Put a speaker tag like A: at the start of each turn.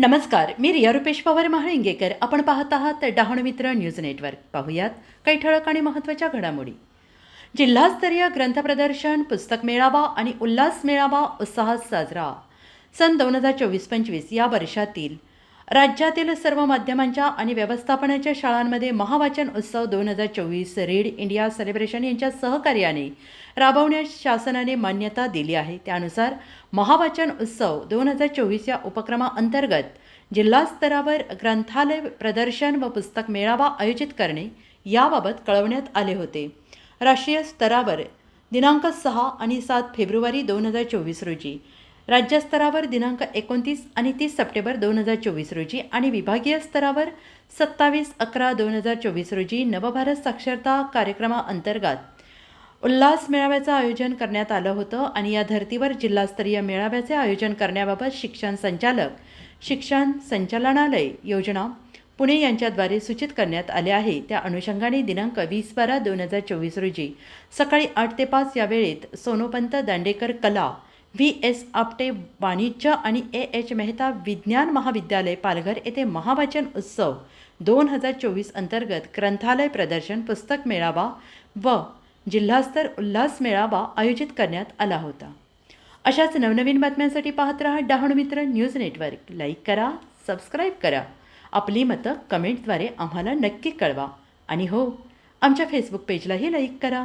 A: नमस्कार मी रिया रुपेश पवार महाळिंगेकर. आपण पाहत आहात डहाणू मित्र न्यूज नेटवर्क. पाहूयात काही ठळक आणि महत्त्वाच्या घडामोडी. जिल्हास्तरीय ग्रंथ प्रदर्शन पुस्तक मेळावा आणि उल्हास मेळावा उत्साहात साजरा. सन दोन हजार चोवीस पंचवीस या वर्षातील राज्यातील सर्व माध्यमांच्या आणि व्यवस्थापनाच्या शाळांमध्ये महावाचन उत्सव दोन हजार चोवीस रीड इंडिया सेलिब्रेशन यांच्या सहकार्याने राबवण्यास शासनाने मान्यता दिली आहे. त्यानुसार महावाचन उत्सव दोन हजार चोवीस या उपक्रमाअंतर्गत जिल्हा स्तरावर ग्रंथालय प्रदर्शन व पुस्तक मेळावा आयोजित करणे याबाबत कळवण्यात आले होते. राष्ट्रीय स्तरावर दिनांक सहा आणि सात फेब्रुवारी दोन हजार चोवीस रोजी राज्यस्तरावर दिनांक एकोणतीस आणि तीस सप्टेंबर दोन हजार चोवीस रोजी आणि विभागीय स्तरावर सत्तावीस अकरा दोन हजार चोवीस रोजी नवभारत साक्षरता कार्यक्रमाअंतर्गत उल्हास मेळाव्याचं आयोजन करण्यात आलं होतं आणि या धर्तीवर जिल्हास्तरीय मेळाव्याचे आयोजन करण्याबाबत शिक्षण संचालक शिक्षण संचालनालय योजना पुणे यांच्याद्वारे सूचित करण्यात आले आहे. त्या अनुषंगाने दिनांक वीस बारा दोन हजार चोवीस रोजी सकाळी आठ ते पाच या वेळेत सोनोपंत दांडेकर कला व्ही एस आपटे वाणिज्य आणि ए एच मेहता विज्ञान महाविद्यालय पालघर येथे महावाचन उत्सव दोन हजार चोवीस अंतर्गत ग्रंथालय प्रदर्शन पुस्तक मेळावा व जिल्हास्तर उल्हास मेळावा आयोजित करण्यात आला होता. अशाच नवनवीन बातम्यांसाठी पाहत रहा Dahanu Mitra news network. Like करा सबस्क्राईब करा. आपली मतं कमेंटद्वारे आम्हाला नक्की कळवा. आणि हो आमच्या फेसबुक पेजलाही लाईक करा.